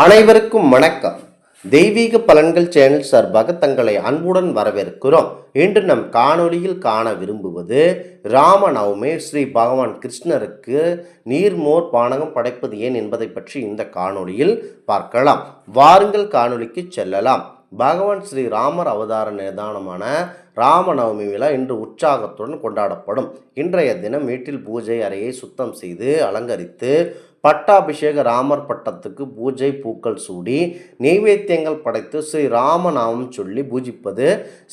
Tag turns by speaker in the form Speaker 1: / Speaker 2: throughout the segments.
Speaker 1: அனைவருக்கும் வணக்கம். தெய்வீக பலன்கள் சேனல் சார்பாக தங்களை அன்புடன் வரவேற்கிறோம். இன்று நம் காணொளியில் காண விரும்புவது ராமநவமி ஸ்ரீ பகவான் கிருஷ்ணருக்கு நீர்மோர் பானகம் படைப்பது ஏன் என்பதை பற்றி இந்த காணொளியில் பார்க்கலாம். வாருங்கள் காணொளிக்கு செல்லலாம். பகவான் ஸ்ரீ ராமர் அவதார நிதானமான ராமநவமி விழா இன்று உற்சாகத்துடன் கொண்டாடப்படும். இன்றைய தினம் வீட்டில் பூஜை அறையை சுத்தம் செய்து அலங்கரித்து பட்டாபிஷேக ராமர் பட்டத்துக்கு பூஜை பூக்கள் சூடி நெய்வேத்தியங்கள் படைத்து ஸ்ரீ ராமநாமம் சொல்லி பூஜிப்பது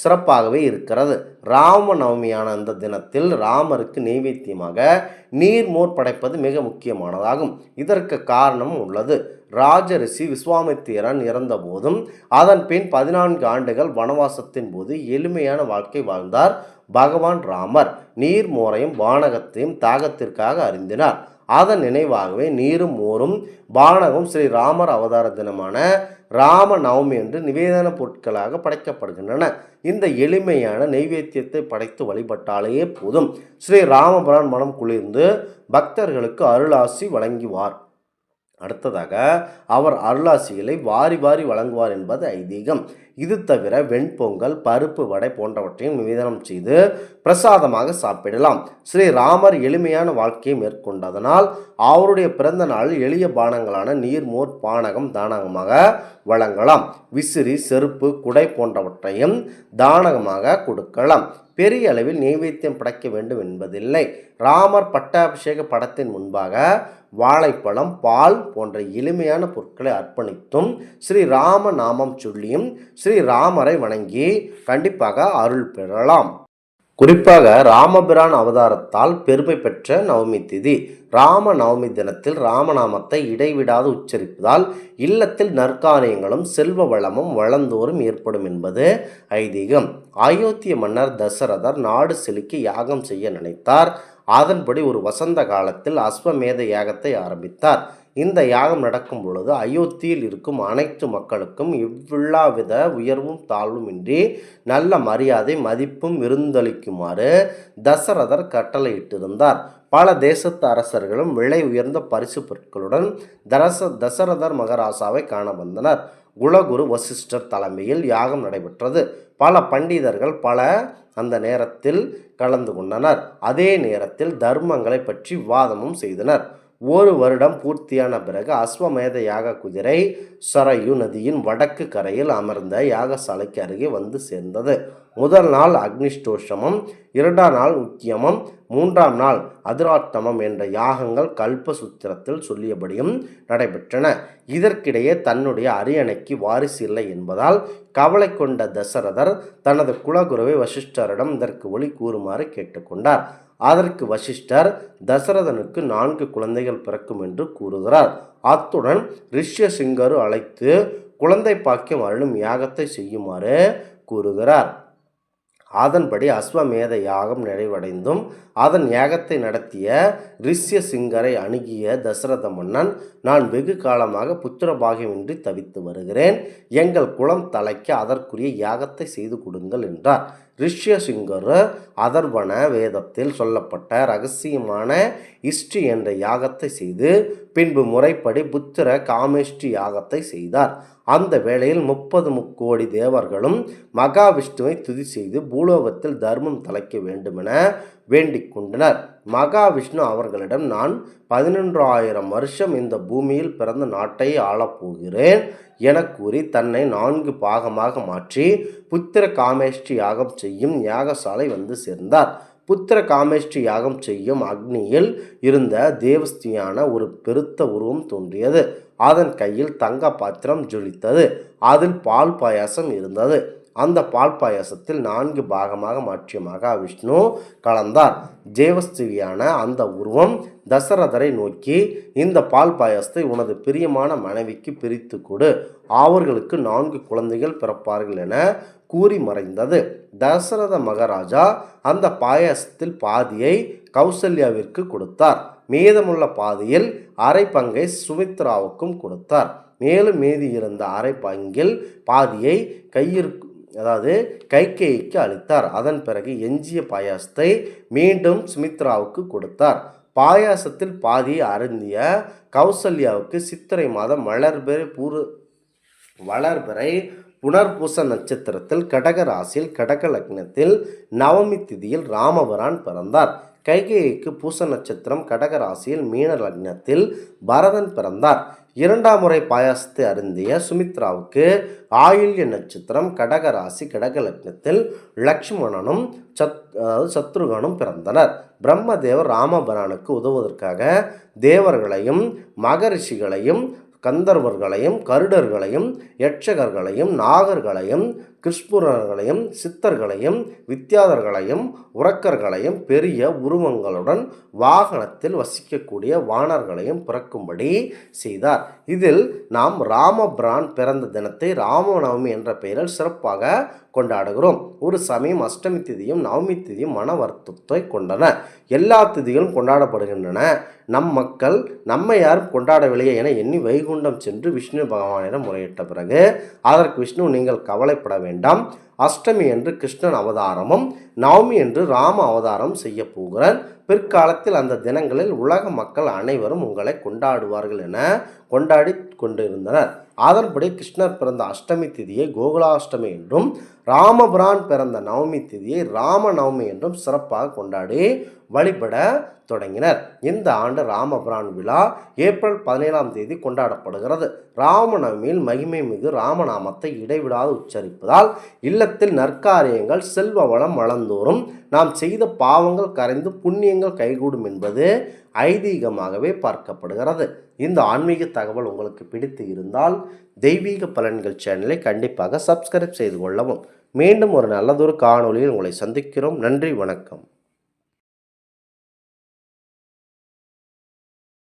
Speaker 1: சிறப்பாகவே இருக்கிறது. ராமநவமியான அந்த தினத்தில் ராமருக்கு நெய்வேத்தியமாக நீர்மோர் படைப்பது மிக முக்கியமானதாகும். இதற்கு காரணம் உள்ளது. ராஜரிஷி விஸ்வாமித்திரன் இறந்தபோதும் அதன் பின் பதினான்கு ஆண்டுகள் வனவாசத்தின் போது எளிமையான வாழ்க்கை வாழ்ந்தார் பகவான் ராமர். நீர் மோரையும் வானகத்தையும் தாகத்திற்காக அறிந்தினார். அதன் நினைவாகவே நீரும் மோரும் பானகம் ஸ்ரீ ராமர் அவதார தினமான ராம நவமி என்று நிவேதன பொருட்களாக படைக்கப்படுகின்றன. இந்த எளிமையான நெய்வேத்தியத்தை படைத்து வழிபட்டாலேயே போதும். ஸ்ரீ ராமபுரான் மனம் குளிர்ந்து பக்தர்களுக்கு அருளாசி வழங்குவார். அடுத்ததாக அவர் அருளாசிகளை வாரி வாரி வழங்குவார் என்பது ஐதீகம். இது தவிர வெண்பொங்கல் பருப்பு வடை போன்றவற்றையும் நிவேதனம் செய்து பிரசாதமாக சாப்பிடலாம். ஸ்ரீ ராமர் எளிமையான வாழ்க்கையை மேற்கொண்டதனால் அவருடைய பிறந்த நாளில் எளிய பானங்களான நீர்மோர் பானகம் தானகமாக வழங்கலாம். விசிறி செருப்பு குடை போன்றவற்றையும் தானகமாக கொடுக்கலாம். பெரிய அளவில் நெய்வேத்தியம் படைக்க வேண்டும் என்பதில்லை. ராமர் பட்டாபிஷேக படத்தின் முன்பாக வாழைப்பழம் பால் போன்ற எளிமையான பொருட்களை அர்ப்பணித்தும் ஸ்ரீ ராம நாமம் சொல்லியும் ஸ்ரீ ராமரை வணங்கி கண்டிப்பாக அருள் பெறலாம். குறிப்பாக ராமபிரான் அவதாரத்தால் பெருமை பெற்ற நவமி திதி. ராம நவமி தினத்தில் ராமநாமத்தை இடைவிடாது உச்சரிப்பதால் இல்லத்தில் நற்காரியங்களும் செல்வ வளமும் வளந்தோறும் ஏற்படும் என்பது ஐதீகம். அயோத்திய மன்னர் தசரதர் நாடு செலுக்கி யாகம் செய்ய நினைத்தார். அதன்படி ஒரு வசந்த காலத்தில் அஸ்வமேத யாகத்தை ஆரம்பித்தார். இந்த யாகம் நடக்கும் பொழுது அயோத்தியில் இருக்கும் அனைத்து மக்களுக்கும் இவ்வில்லாவித உயர்வும் தாழ்வும் இன்றி நல்ல மரியாதை மதிப்பும் விருந்தளிக்குமாறு தசரதர் கட்டளையிட்டிருந்தார். பல தேசத்து அரசர்களும் விலை உயர்ந்த பரிசு பொருட்களுடன் தரச தசரதர் மகராசாவை காண வந்தனர். குலகுரு வசிஷ்டர் தலைமையில் யாகம் நடைபெற்றது. பல பண்டிதர்கள் பல அந்த நேரத்தில் கலந்து கொண்டனர். அதே நேரத்தில் தர்மங்களை பற்றி விவாதமும் செய்தனர். ஒரு வருடம் பூர்த்தியான பிறகு அஸ்வமேத யாக குதிரை சரையு நதியின் வடக்கு கரையில் அமர்ந்த யாகசாலைக்கு அருகே வந்து சேர்ந்தது. முதல் நாள் அக்னிஷ்டோஷமும் இரண்டாம் நாள் முக்கியமும் மூன்றாம் நாள் அதிராத்தமம் என்ற யாகங்கள் கல்பசூத்திரத்தில் சொல்லியபடியும் நடைபெற்றன. இதற்கிடையே தன்னுடைய அரியணைக்கு வாரிசு இல்லை என்பதால் கவலை கொண்ட தசரதர் தனது குலகுருவை வசிஷ்டரிடம் இதற்கு ஒளி கூறுமாறு கேட்டுக்கொண்டார். அதற்கு வசிஷ்டர் தசரதனுக்கு நான்கு குழந்தைகள் பிறக்கும் என்று கூறுகிறார். அத்துடன் ரிஷ்யசிங்கரு அழைத்து குழந்தை பாக்கியம் அருளும் யாகத்தை செய்யுமாறு கூறுகிறார். அதன்படி அஸ்வமேத யாகம் நிறைவடைந்தும் அதன் யாகத்தை நடத்திய ரிஷ்ய சிங்கரை அணுகிய தசரத மன்னன் நான் வெகு காலமாக புத்திர பாகியமின்றி தவித்து வருகிறேன். எங்கள் குளம் தலைக்க அதற்குரிய யாகத்தை செய்து கொடுங்கள் என்றார். ரிஷ்யசிங்கர் அதர்வன வேதத்தில் சொல்லப்பட்ட ரகசியமான இஷ்டி என்ற யாகத்தை செய்து பின்பு முறைப்படி புத்திர காமேஷ்டி யாகத்தை செய்தார். அந்த வேளையில் முப்பது முக்கோடி தேவர்களும் மகாவிஷ்ணுவை துதி செய்து பூலோகத்தில் தர்மம் தலைக்க வேண்டுமென வேண்டிக் கொண்டனர். மகாவிஷ்ணு அவர்களிடம் நான் பதினொன்றாயிரம் வருஷம் இந்த பூமியில் பிறந்த நாட்டை ஆளப்போகிறேன் என கூறி தன்னை நான்கு பாகமாக மாற்றி புத்திர காமேஷ்டி யாகம் செய்யும் யாகசாலை வந்து சேர்ந்தார். புத்திர காமேஷ்டி யாகம் செய்யும் அக்னியில் இருந்த தேவஸ்தியான ஒரு பெருத்த உருவம் தோன்றியது. அதன் கையில் தங்க பாத்திரம் ஜொலித்தது. அதில் பால் பாயாசம் இருந்தது. அந்த பால் பாயாசத்தில் நான்கு பாகமாக மாற்றிய மகாவிஷ்ணு கலந்தார். ஜெயவஸ்துவியான அந்த உருவம் தசரதரை நோக்கி இந்த பால் பாயாசத்தை உனது பிரியமான மனைவிக்கு பிரித்து கொடு. அவர்களுக்கு நான்கு குழந்தைகள் பிறப்பார்கள் என கூறி மறைந்தது. தசரத மகாராஜா அந்த பாயாசத்தில் பாதியை கௌசல்யாவிற்கு கொடுத்தார். மீதமுள்ள பாதியில் அரை பங்கை சுமித்ராவுக்கும் கொடுத்தார். மேலும் மீதி இருந்த அரை பங்கில் பாதியை கையிற்கு அதாவது கைகேயிக்கு அளித்தார். அதன் பிறகு எஞ்சிய பாயாசத்தை மீண்டும் சுமித்ராவுக்கு கொடுத்தார். பாயாசத்தில் பாதி அருந்திய கௌசல்யாவுக்கு சித்திரை மாதம் வளர்பெறை பூரு வளர்பிறை புனர்பூச நட்சத்திரத்தில் கடக ராசியில் கடக லக்னத்தில் நவமி திதியில் ராமபுரான் பிறந்தார். கைகேயிக்கு பூச நட்சத்திரம் கடக ராசியில் மீன லக்னத்தில் பரதன் பிறந்தார். இரண்டாம் முறை பாயாசத்தை அருந்திய சுமித்ராவுக்கு ஆயுள்ய நட்சத்திரம் கடக ராசி கடக லக்னத்தில் லக்ஷ்மணனும் சத் அதாவது சத்ருகனும் பிறந்தனர். பிரம்மதேவர் ராமபிரானுக்கு உதவுவதற்காக தேவர்களையும் மகரிஷிகளையும் கந்தர்வர்களையும் கருடர்களையும் யட்சகர்களையும் நாகர்களையும் கிருஷ்புரர்களையும் சித்தர்களையும் வித்தியாதர்களையும் உறக்கர்களையும் பெரிய உருவங்களுடன் வாகனத்தில் வசிக்கக்கூடிய வானர்களையும் பிறக்கும்படி செய்தார். இதில் நாம் ராமபிரான் பிறந்த தினத்தை ராமநவமி என்ற பெயரில் சிறப்பாக கொண்டாடுகிறோம். ஒரு சமயம் அஷ்டமி திதியும் நவமி திதியும் மன வருத்தத்தை கொண்டன. எல்லா திதிகளும் கொண்டாடப்படுகின்றன. நம் மக்கள் நம்மை யாரும் கொண்டாடவில்லையே என எண்ணி வைகுண்டம் சென்று விஷ்ணு பகவானிடம் முறையிட்ட பிறகு அதற்கு விஷ்ணு நீங்கள் கவலைப்பட வேண்டாம். அஷ்டமி என்று கிருஷ்ணன் அவதாரமும் நவமி என்று ராம அவதாரம் செய்ய போகிறார். பிற்காலத்தில் அந்த தினங்களில் உலக மக்கள் அனைவரும் உங்களை கொண்டாடுவார்கள் என கொண்டாடி கொண்டிருந்தனர். அதன்படி கிருஷ்ணர் பிறந்த அஷ்டமி திதியை கோகுலாஷ்டமி என்றும் ராமபிரான் பிறந்த நவமி திதியை ராம நவமி என்றும் சிறப்பாக கொண்டாடி வழிபட தொடங்கினர். இந்த ஆண்டு ராமபிரான் விழா ஏப்ரல் பதினேழாம் தேதி கொண்டாடப்படுகிறது. ராமநவமியில் மகிமை மிகு ராமநாமத்தை இடைவிடாது உச்சரிப்பதால் இல்லத்தில் நற்காரியங்கள் செல்வ வளம் வளர்ந்தோறும் நாம் செய்த பாவங்கள் கரைந்து புண்ணியங்கள் கைகூடும் என்பது ஐதீகமாகவே பார்க்கப்படுகிறது. இந்த ஆன்மீக தகவல் உங்களுக்கு பிடித்து இருந்தால் தெய்வீக பலன்கள் சேனலை கண்டிப்பாக சப்ஸ்கிரைப் செய்து கொள்ளவும். மீண்டும் ஒரு நல்லதொரு காணொளியில் உங்களை சந்திக்கிறோம். நன்றி வணக்கம்.